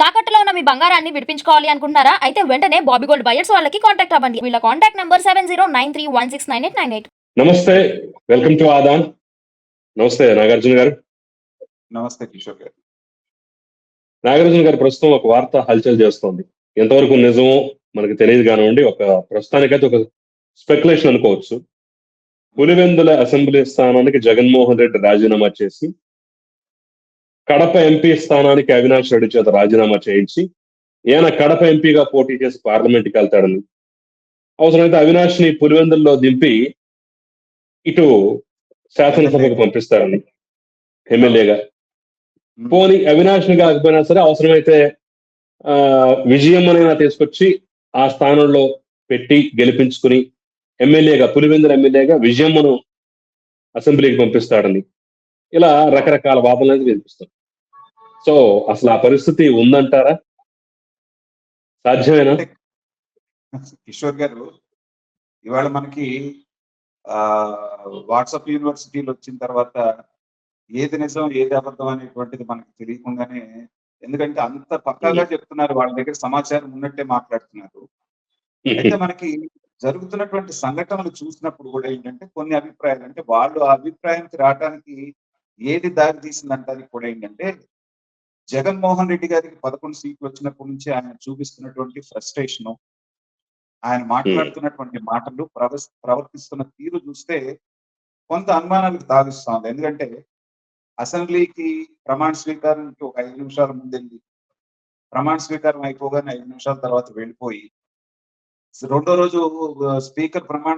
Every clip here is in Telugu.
తాకట్టులో ఉన్న మీ బంగారాన్ని విడిపించుకోవాలి అనుకుంటున్నారా? అయితే వెంటనే బాబీ గోల్డ్ బయర్స్ వాళ్ళకి కాంటాక్ట్ అవ్వండి. వీళ్ళ contact number seven zero nine three one six nine eight nine eight నమస్తే వెల్కమ్ టు ఆదాన్ నమస్తే నాగార్జున గారు. నమస్తే కిషోర్ గారు. నాగార్జున గారు ప్రస్తుతం ఒక వార్త హల్చల్ చేస్తోంది. ఎంతవరకు నిజమో మనకు తెలియదు కానివ్వండి ఒక ప్రస్తుతానికైతే ఒక స్పెక్యులేషన్ అనుకోవచ్చు. పులివెందుల అసెంబ్లీ స్థానానికి జగన్మోహన్ రెడ్డి రాజీనామా చేసి కడప ఎంపీ స్థానానికి అవినాష్ రెడ్డి చేత రాజీనామా చేయించి ఈయన కడప ఎంపీగా పోటీ చేసి పార్లమెంట్కి వెళ్తాడని. అవసరమైతే అవినాష్ని పులివెందుల్లో దింపి ఇటు శాసనసభకు పంపిస్తారని ఎమ్మెల్యేగా. పోని అవినాష్ని కాకపోయినా సరే అవసరమైతే ఆ విజయం అనేది తీసుకొచ్చి ఆ స్థానంలో పెట్టి గెలిపించుకుని ఎమ్మెల్యేగా పులివెందుల ఎమ్మెల్యేగా విజయమ్మను అసెంబ్లీకి పంపిస్తాడని. ఇలా రకరకాల వాదనలు వినిపిస్తాం సో అసలు ఆ పరిస్థితి ఉందంటారా? సాధ్యమేనా? కిషోర్ గారు ఇవాళ మనకి ఆ వాట్సాప్ యూనివర్సిటీలు వచ్చిన తర్వాత ఏది నిజం ఏది అబద్ధం అనేటువంటిది మనకి తెలియకుండానే ఎందుకంటే అంత పక్కాగా చెప్తున్నారు వాళ్ళ దగ్గర సమాచారం ఉన్నట్టే మాట్లాడుతున్నారు. అయితే మనకి జరుగుతున్నటువంటి సంఘటనలు చూసినప్పుడు కూడా ఏంటంటే కొన్ని అభిప్రాయాలు అంటే వాళ్ళు ఆ అభిప్రాయానికి రావడానికి ఏది దారి తీసిందంటానికి కూడా ఏంటంటే జగన్మోహన్ రెడ్డి గారికి పదకొండు సీట్లు వచ్చినప్పటి నుంచి ఆయన చూపిస్తున్నటువంటి ఫ్రస్ట్రేషన్ ఆయన మాట్లాడుతున్నటువంటి మాటలు ప్రవ- ప్రవర్తిస్తున్న తీరు చూస్తే కొంత అనుమానాలకు తావిస్తా ఉంది. ఎందుకంటే అసెంబ్లీకి ప్రమాణ స్వీకారానికి ఒక ఐదు నిమిషాల ముందెళ్ళి ప్రమాణ స్వీకారం అయిపోగానే ఐదు నిమిషాల తర్వాత వెళ్ళిపోయి రెండో రోజు స్పీకర్ ప్రమాణ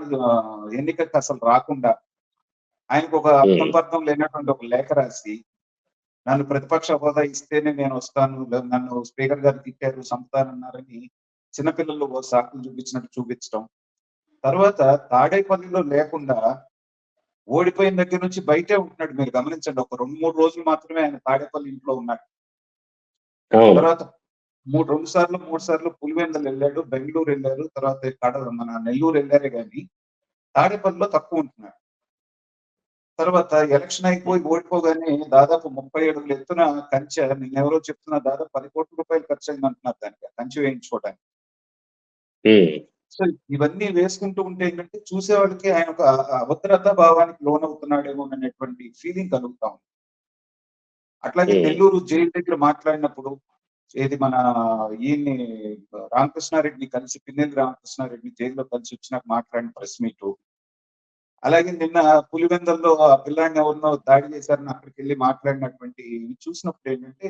ఎన్నికకి అసలు రాకుండా ఆయనకు ఒక అర్థం పర్థం లేనటువంటి ఒక లేఖ రాసి నన్ను ప్రతిపక్ష హోదా ఇస్తేనే నేను వస్తాను. నన్ను స్పీకర్ గారు తిట్టారు చంపుతానన్నారని చిన్నపిల్లలు ఓ సాకులు చూపించినట్టు చూపించడం తర్వాత తాడేపల్లిలో లేకుండా ఓడిపోయిన దగ్గర నుంచి బయటే ఉంటున్నాడు. మీరు గమనించండి ఒక రెండు మూడు రోజులు మాత్రమే ఆయన తాడేపల్లి ఇంట్లో ఉన్నాడు. తర్వాత మూడు రెండు సార్లు మూడు సార్లు పులివెందలు వెళ్ళాడు బెంగళూరు వెళ్ళారు. తర్వాత కడ మన నెల్లూరు వెళ్ళారే కానీ తాడేపల్లిలో తక్కువ ఉంటున్నాడు. తర్వాత ఎలక్షన్ అయిపోయి ఓడిపోగానే దాదాపు ముప్పై అడుగులు ఎత్తున కంచె నిన్నెవరో చెప్తున్నా దాదాపు పది కోట్ల రూపాయలు ఖర్చు అయింది అంటున్నారు దానికి కంచె వేయించుకోవడానికి సో ఇవన్నీ వేసుకుంటూ ఉంటే ఏంటంటే చూసే వాళ్ళకి ఆయన ఒక అభద్రత భావానికి లోనవుతున్నాడేమో అనేటువంటి ఫీలింగ్ కలుగుతా ఉంది. అట్లాగే. నెల్లూరు జైలు దగ్గర మాట్లాడినప్పుడు ఏది మన ఈయన్ని రామకృష్ణారెడ్డిని కలిసి పిన్నెల్లి రామకృష్ణారెడ్డిని జైల్లో కలిసి వచ్చినాక మాట్లాడిన ప్రెస్ మీట్ అలాగే నిన్న పులివెందల్లో ఆ పిల్లాడిని ఎవరినో దాడి చేశారని అక్కడికి వెళ్ళి మాట్లాడినటువంటి ఇవి చూసినప్పుడు ఏంటంటే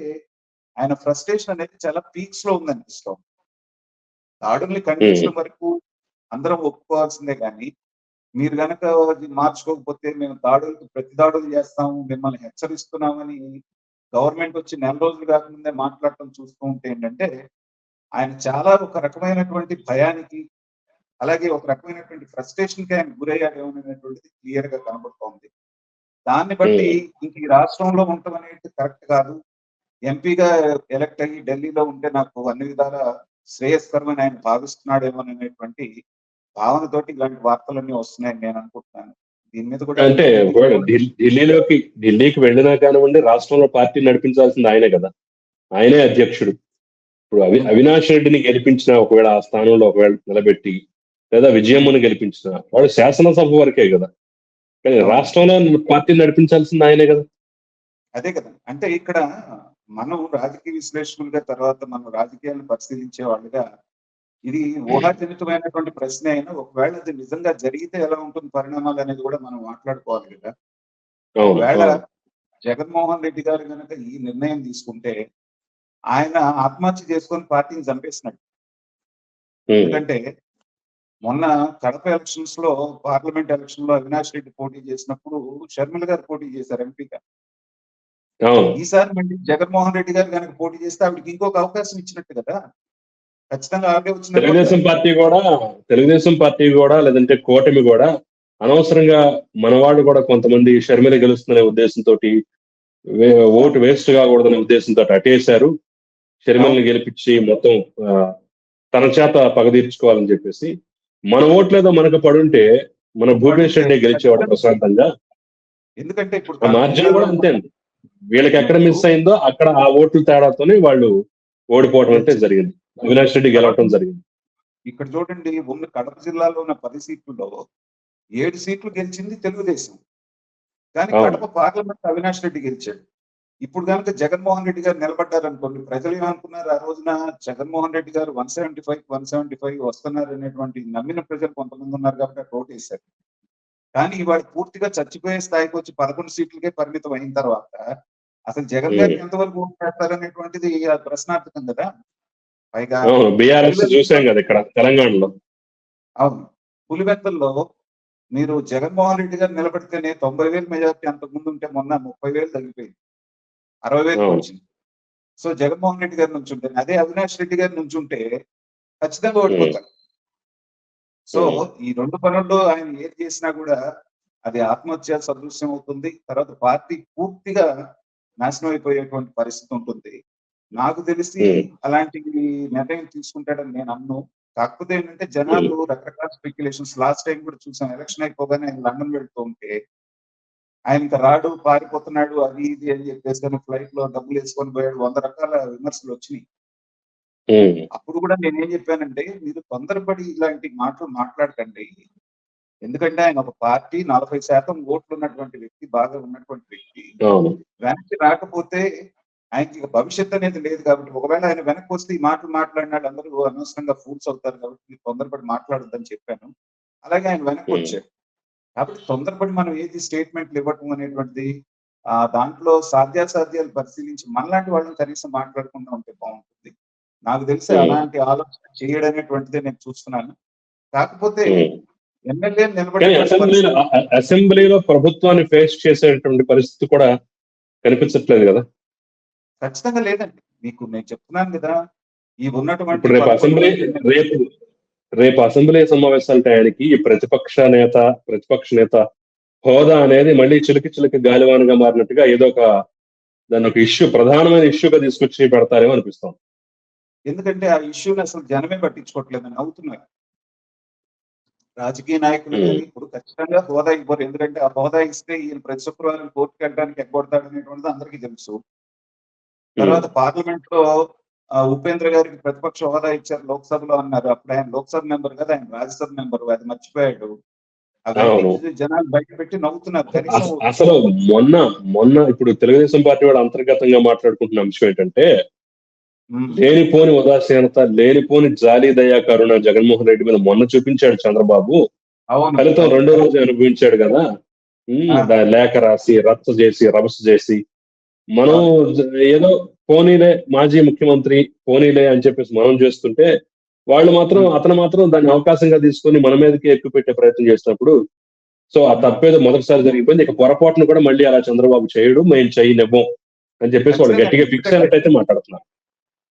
ఆయన ఫ్రస్ట్రేషన్ అనేది చాలా పీక్స్లో ఉందనిపిస్తాం దాడుల్ని ఖండించడం వరకు అందరం ఒప్పుకోవాల్సిందే కానీ మీరు గనక మార్చుకోకపోతే మేము దాడులకు ప్రతి దాడులు చేస్తాము మిమ్మల్ని హెచ్చరిస్తున్నామని గవర్నమెంట్ వచ్చి నెల రోజులు కాకముందే మాట్లాడటం చూస్తూ ఉంటే ఏంటంటే ఆయన చాలా ఒక రకమైనటువంటి భయానికి అలాగే ఒక రకమైనటువంటి ఫ్రస్ట్రేషన్కి ఆయన గురయ్యాడేమో అనేటువంటిది క్లియర్గా కనబడుతోంది. దాన్ని బట్టి ఇంక ఈ రాష్ట్రంలో ఉండటం అనేది కరెక్ట్ కాదు. ఎంపీగా ఎలక్ట్ అయ్యి ఢిల్లీలో ఉంటే నాకు అన్ని విధాల శ్రేయస్కరమని ఆయన భావిస్తున్నాడేమో అనేటువంటి భావనతోటి ఇలాంటి వార్తలన్నీ వస్తున్నాయని నేను అనుకుంటున్నాను. దీని మీద కూడా అంటే ఢిల్లీలోకి ఢిల్లీకి వెళ్ళినా కానివ్వండి రాష్ట్రంలో పార్టీ నడిపించాల్సింది ఆయనే కదా. ఆయనే అధ్యక్షుడు. ఇప్పుడు అవి అవినాష్ రెడ్డిని గెలిపించిన ఒకవేళ ఆ స్థానంలో ఒకవేళ నిలబెట్టి లేదా విజయమ్మను గెలిపించిన వాడు శాసనసభ వరకే కదా. కానీ రాష్ట్రంలో పార్టీ నడిపించాల్సింది ఆయనే కదా. అదే కదా. అంటే ఇక్కడ మనం రాజకీయ విశ్లేషకులుగా తర్వాత మనం రాజకీయాలను పరిశీలించే వాళ్ళుగా ఇది ఊహాజనితమైనటువంటి ప్రశ్న అయినా ఒకవేళ అది నిజంగా జరిగితే ఎలా ఉంటుంది పరిణామాలు అనేది కూడా మనం మాట్లాడుకోవాలి కదా. ఒకవేళ. జగన్మోహన్ రెడ్డి గారు కనుక ఈ నిర్ణయం తీసుకుంటే ఆయన ఆత్మహత్య చేసుకొని పార్టీని చంపేసినట్టు ఎందుకంటే మొన్న కడప ఎలక్షన్స్లో పార్లమెంట్ ఎలక్షన్లో అవినాష్ రెడ్డి పోటీ చేసినప్పుడు షర్మిల గారు పోటీ చేశారు ఎంపీగా. ఈసారి మళ్ళీ జగన్మోహన్ రెడ్డి గారు కనుక పోటీ చేస్తే ఆవిడకి ఇంకొక అవకాశం ఇచ్చినట్టు కదా. ఖచ్చితంగా ఆవిడే తెలుగుదేశం వచ్చిన పార్టీ కూడా తెలుగుదేశం పార్టీ కూడా లేదంటే కూటమి కూడా అనవసరంగా మనవాళ్ళు కూడా కొంతమంది షర్మిల గెలుస్తున్న ఉద్దేశంతో ఓటు వేస్ట్ కాకూడదనే ఉద్దేశంతో అటేశారు. షర్మిలని గెలిపించి మొత్తం తన చేత పగ తీర్చుకోవాలని చెప్పేసి మన ఓట్లేదో మనకు పడుంటే మన భూపేష్ రెడ్డి గెలిచేవాడు ప్రశాంతంగా. ఎందుకంటే ఇప్పుడు మార్జిన్ కూడా అంతే అండి. వీళ్ళకి ఎక్కడ మిస్ అయిందో అక్కడ ఆ ఓట్ల తేడాతోనే వాళ్ళు ఓడిపోవడం అంటే జరిగింది. అవినాష్ రెడ్డి గెలవటం జరిగింది. ఇక్కడ చూడండి ఉన్న కడప జిల్లాలో ఉన్న పది సీట్లలో ఏడు సీట్లు గెలిచింది తెలుగుదేశం. కానీ. కడప పార్లమెంట్ అవినాష్ రెడ్డి గెలిచాడు. ఇప్పుడు కనుక జగన్మోహన్ రెడ్డి గారు నిలబడ్డారు అనుకోండి ప్రజలు ఏమనుకున్నారు? ఆ రోజున జగన్మోహన్ రెడ్డి గారు one seventy five one seventy five వస్తున్నారు అనేటువంటి నమ్మిన ప్రజలు కొంతమంది ఉన్నారు కాబట్టి అక్కడ ఓటు వేశారు కానీ ఇవాళ పూర్తిగా చచ్చిపోయే స్థాయికి వచ్చి పదకొండు సీట్లకే పరిమితం అయిన తర్వాత అసలు జగన్ గారికి ఎంతవరకు ఓటు వేస్తారు అనేటువంటిది ప్రశ్నార్థకం కదా? పైగా బీఆర్ఎస్ చూసాం కదా ఇక్కడ తెలంగాణలో. అవును. పులివెందుల్లో మీరు జగన్మోహన్ రెడ్డి గారు నిలబడితేనే తొంభై వేలు మెజార్టీ అంతకు ముందు ఉంటే మొన్న ముప్పై వేలు తగ్గిపోయింది. అరవై వేలు. వచ్చింది. సో జగన్మోహన్ రెడ్డి గారి నుంచి ఉంటే అదే అవినాష్ రెడ్డి గారి నుంచి ఉంటే ఖచ్చితంగా ఓడిపోతారు సో. ఈ రెండు పనుల్లో ఆయన ఏది చేసినా కూడా అది ఆత్మహత్య సదృశ్యం అవుతుంది. తర్వాత పార్టీ పూర్తిగా నాశనం అయిపోయేటువంటి పరిస్థితి ఉంటుంది. నాకు తెలిసి. అలాంటి నిర్ణయం తీసుకుంటాడని నేను అన్ను కాకపోతే ఏంటంటే జనాలు రకరకాల స్పెక్యులేషన్స్ లాస్ట్ టైం కూడా చూసాం ఎలక్షన్ అయిపోగానే లండన్ వెళ్తూ ఉంటే ఆయన ఇంకా రాడు పారిపోతున్నాడు అది ఇది అని చెప్పేసి ఫ్లైట్లో డబ్బులు వేసుకొని పోయాడు. వంద రకాల విమర్శలు వచ్చినాయి. అప్పుడు కూడా నేనేం చెప్పానంటే మీరు తొందరపడి ఇలాంటి మాటలు మాట్లాడకండి. ఎందుకంటే ఆయన ఒక పార్టీ నలభై శాతం ఓట్లు ఉన్నటువంటి వ్యక్తి బాగా ఉన్నటువంటి వ్యక్తి. వెనక్కి రాకపోతే ఆయనకి ఇక భవిష్యత్ అనేది లేదు కాబట్టి ఒకవేళ ఆయన వెనక్కి వస్తే ఈ మాటలు మాట్లాడినాడు అందరూ అనవసరంగా ఫూల్స్ అవుతారు కాబట్టి మీరు తొందరపడి మాట్లాడొద్దని చెప్పాను. అలాగే ఆయన వెనక్కి. వచ్చాడు. కాబట్టి తొందరపడి మనం ఏది స్టేట్మెంట్లు ఇవ్వటం అనేటువంటిది ఆ దాంట్లో సాధ్యాసాధ్యాలు పరిశీలించి మనలాంటి వాళ్ళని కనీసం మాట్లాడకుండా ఉంటే బాగుంటుంది నాకు తెలిసి. అలాంటి ఆలోచన చేయడం అనేటువంటిదే నేను చూస్తున్నాను కాకపోతే. ఎమ్మెల్యే నిలబడే అసెంబ్లీలో ప్రభుత్వాన్ని ఫేస్ చేసేటువంటి పరిస్థితి కూడా కనిపించట్లేదు కదా ఖచ్చితంగా లేదండి మీకు నేను చెప్తున్నాను కదా ఈ ఉన్నటువంటి రేపు అసెంబ్లీ రేపు రేపు అసెంబ్లీ సమావేశాల టయానికి ఈ ప్రతిపక్ష నేత ప్రతిపక్ష నేత హోదా అనేది మళ్ళీ చిలికి చిలికి గాలివానగా మారినట్టుగా ఏదో ఒక దాన్ని ఒక ఇష్యూ ప్రధానమైన ఇష్యూగా తీసుకొచ్చి పెడతారేమో అనిపిస్తాం ఎందుకంటే ఆ ఇష్యూని అసలు జనమే పట్టించుకోవట్లేదని అవుతున్నారు రాజకీయ నాయకులు ఇప్పుడు ఖచ్చితంగా హోదా ఇవ్వరు. ఎందుకంటే ఆ హోదా ఇస్తే ఈయన ప్రతి శుక్రవారం కోర్టుకి వెళ్ళడానికి ఎగ్గొడతాడు అనేటువంటిది అందరికీ తెలుసు. తర్వాత పార్లమెంట్లో ఉపేంద్ర గారికి ప్రతిపక్ష హోదా ఇచ్చారు లోక్సభలో అన్నారు. అప్పుడు ఆయన లోక్సభ మెంబర్ కదా ఆయన రాజ్యసభ మెంబర్ అది మర్చిపోయాడు. జనాలు బయట పెట్టి నవ్వుతున్నారు అసలు మొన్న మొన్న ఇప్పుడు తెలుగుదేశం పార్టీ వాడు అంతర్గతంగా మాట్లాడుకుంటున్న అంశం ఏంటంటే లేనిపోని ఉదాసీనత లేనిపోని జాలి దయా కరుణ జగన్మోహన్ రెడ్డి మీద మొన్న చూపించాడు చంద్రబాబు. ఫలితం రెండో రోజు అనుభవించాడు కదా. లేఖ రాసి రచ్చ చేసి రభస చేసి మనం ఏదో పోనీలే మాజీ ముఖ్యమంత్రి పోనీలే అని చెప్పేసి మనం చేస్తుంటే వాళ్ళు మాత్రం అతను మాత్రం దాన్ని అవకాశంగా తీసుకొని మన మీదకి ఎక్కువ పెట్టే ప్రయత్నం చేసినప్పుడు సో ఆ తప్పేదో మొదటిసారి జరిగిపోయింది. ఇక పొరపాటును కూడా మళ్ళీ అలా చంద్రబాబు చేయడు మేము చేయనివ్వం అని చెప్పేసి వాళ్ళు గట్టిగా ఫిక్స్ అయినట్టయితే మాట్లాడుతున్నారు.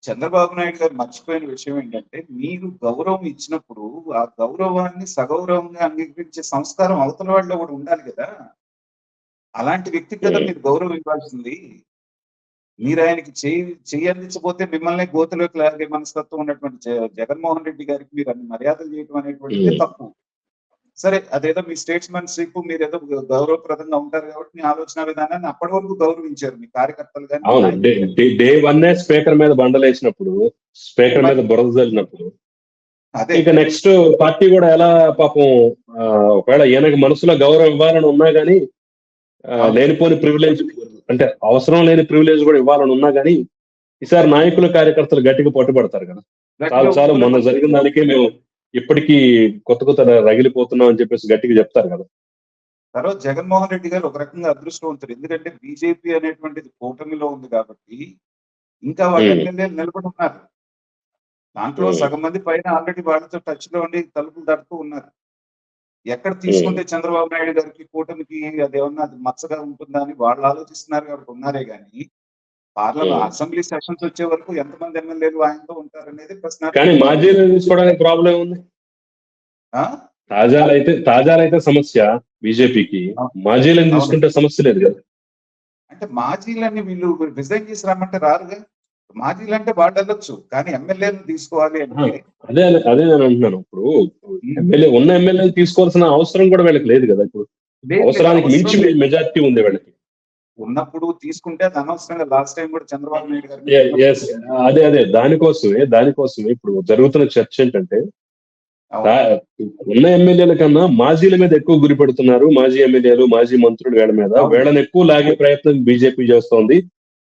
చంద్రబాబు నాయుడు గారు మర్చిపోయిన విషయం ఏంటంటే మీరు గౌరవం ఇచ్చినప్పుడు ఆ గౌరవాన్ని సగౌరవంగా అంగీకరించే సంస్కారం అవతల వాళ్ళలో కూడా ఉండాలి కదా. అలాంటి వ్యక్తికి కదా. మీరు గౌరవం ఇవ్వాల్సింది మీరు ఆయనకి చేయి చెయ్యి అందించకపోతే మిమ్మల్ని గోతులోకి లాగే మనస్తత్వం ఉన్నటువంటి జగన్మోహన్ రెడ్డి గారికి మీరు అన్ని మర్యాదలు చేయడం అనేటువంటిది. తప్పు సరే అదేదో మీ స్టేట్స్మెన్షిప్ మీరు ఏదో గౌరవప్రదంగా ఉంటారు కాబట్టి మీ ఆలోచన విధానాన్ని అప్పటి వరకు గౌరవించారు మీ కార్యకర్తలు కానీ డే వన్ స్పీకర్ మీద బండలేసినప్పుడు స్పీకర్ మీద బురద చల్లినప్పుడు అదే ఇక నెక్స్ట్ పార్టీ కూడా ఎలా పాపం ఒకవేళ ఈయనకి మనసులో గౌరవం ఇవ్వాలని ఉన్నా గానీ లేనిపోని ప్రివిలేజ్ అంటే అవసరం లేని ప్రివిలేజ్ కూడా ఇవ్వాలని ఉన్నా గానీ ఈసారి నాయకులు కార్యకర్తలు గట్టిగా పట్టుబడతారు కదా. చాలు చాలు మొన్న జరిగిన దానికి మేము ఇప్పటికీ కొత్త కొత్త రగిలిపోతున్నాం అని చెప్పేసి గట్టిగా చెప్తారు కదా. తర్వాత జగన్మోహన్ రెడ్డి గారు ఒక రకంగా అదృష్టవంతుడు. ఎందుకంటే బీజేపీ అనేటువంటిది కూటమిలో ఉంది కాబట్టి ఇంకా వాళ్ళ నిలబడి ఉన్నారు దాంట్లో. సగం మంది పైన ఆల్రెడీ వాళ్ళతో టచ్లో ఉండి తలుపులు తడుతూ ఉన్నారు. ఎక్కడ తీసుకుంటే చంద్రబాబు నాయుడు గారికి కూటమికి అది ఏమన్నా అది మచ్చగా ఉంటుందా అని వాళ్ళు ఆలోచిస్తున్నారు కాబట్టి ఉన్నారే గాని పార్లమెంట్. అసెంబ్లీ సెషన్స్ వచ్చే వరకు ఎంతమంది ఎమ్మెల్యేలు ఆయనతో ఉంటారనేది ప్రశ్న. కానీ తీసుకోవడానికి ప్రాబ్లం ఉంది ఆ? తాజాలైతే తాజాలైతే సమస్య బీజేపీకి. మాజీలను తీసుకుంటే సమస్య లేదు కదా. అంటే మాజీలని వీళ్ళు రిజైన్ చేసి రమ్మంటే రారుగా? మాజీలు అంటే వాళ్ళు వెళ్ళొచ్చు కానీ ఎమ్మెల్యేలు తీసుకోవాలి అంటే అదే అదే నేను అంటున్నాను. ఇప్పుడు ఎమ్మెల్యే ఉన్న ఎమ్మెల్యే తీసుకోవాల్సిన అవసరం కూడా వీళ్ళకి లేదు కదా ఇప్పుడు. అవసరానికి అవసరం మించి. మెజార్టీ ఉంది వీళ్ళకి. ఉన్నప్పుడు తీసుకుంటే అది అనవసరంగా లాస్ట్ టైం కూడా చంద్రబాబు నాయుడు గారు అదే అదే. దానికోసమే దానికోసమే ఇప్పుడు జరుగుతున్న చర్చ ఏంటంటే ఉన్న ఎమ్మెల్యేల కన్నా మాజీల మీద ఎక్కువ గురి పెడుతున్నారు మాజీ ఎమ్మెల్యేలు మాజీ మంత్రులు వీళ్ళ మీద. వీళ్ళని ఎక్కువ లాగే ప్రయత్నం బీజేపీ చేస్తోంది.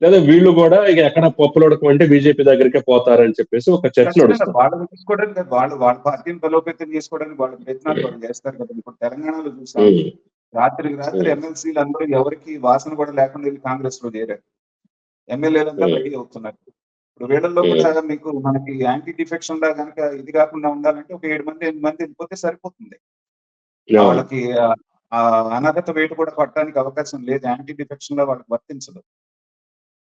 లేదా వీళ్ళు కూడా ఇక ఎక్కడ పప్పులొడకం అంటే బీజేపీ దగ్గరికే పోతారని చెప్పేసి ఒక చర్చ నడుస్తుంది. తీసుకోవడానికి కాదు, వాళ్ళు వాళ్ళ పార్టీని బలోపేతం చేసుకోవడానికి వాళ్ళ ప్రయత్నాలు వాళ్ళు చేస్తారు కదా. ఇప్పుడు తెలంగాణలో చూసాం. రాత్రికి రాత్రి. ఎమ్మెల్సీలు అందరూ ఎవరికి వాసన కూడా లేకుండా వెళ్ళి కాంగ్రెస్లో చేరారు. ఎమ్మెల్యేలంతా. రెడీ అవుతున్నారు. ఇప్పుడు వీళ్ళల్లో Hmm. కూడా మీకు మనకి యాంటీ డిఫెక్షన్ లా కనుక ఇది కాకుండా ఉండాలంటే ఒక ఏడు మంది ఎనిమిది మంది వెళ్ళిపోతే సరిపోతుంది. వాళ్ళకి ఆ- ఆ అనర్హత వేటు కూడా పట్టడానికి అవకాశం లేదు. యాంటీ డిఫెక్షన్లో వాళ్ళకి వర్తించదు.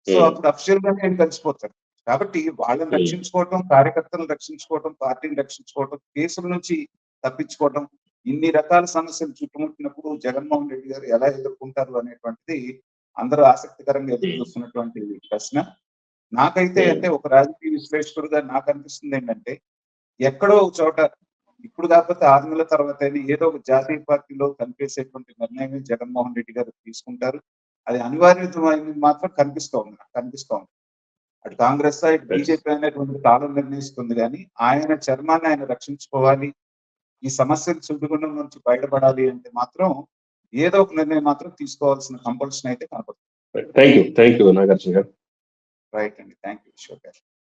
So Hmm. అప్పుడు అఫిషియల్గా నేను కలిసిపోతారు కాబట్టి వాళ్ళని Hmm. రక్షించుకోవటం కార్యకర్తలను రక్షించుకోవటం పార్టీని రక్షించుకోవటం కేసుల నుంచి తప్పించుకోవటం ఇన్ని రకాల సమస్యలు చుట్టుముట్టినప్పుడు జగన్మోహన్ రెడ్డి గారు ఎలా ఎదుర్కొంటారు అనేటువంటిది అందరూ ఆసక్తికరంగా ఎదురు చూస్తున్నటువంటి ప్రశ్న నాకైతే Hmm. అంటే ఒక రాజకీయ విశ్లేషకుడుగా నాకు అనిపిస్తుంది ఏంటంటే ఎక్కడో ఒక చోట ఇప్పుడు కాకపోతే ఆరు నెలల తర్వాత ఏదో ఒక జాతీయ పార్టీలో కనిపించేటువంటి నిర్ణయం జగన్మోహన్ రెడ్డి గారు తీసుకుంటారు అది అనివార్యమైనది మాత్రం కనిపిస్తూ ఉంది నాకు కనిపిస్తూ ఉంది. అటు కాంగ్రెస్ ఇటు బీజేపీ అనేటువంటి కాలం నిర్ణయిస్తుంది కానీ ఆయన చర్మాన్ని ఆయన రక్షించుకోవాలి ఈ సమస్యల సుడిగుండం నుంచి బయటపడాలి అంటే మాత్రం ఏదో ఒక నిర్ణయం మాత్రం తీసుకోవాల్సిన కంపల్షన్ అయితే కనపడుతుంది. Thank you thank you Nagarjuna గారు. రైట్ అండి. థ్యాంక్ యూ గారు.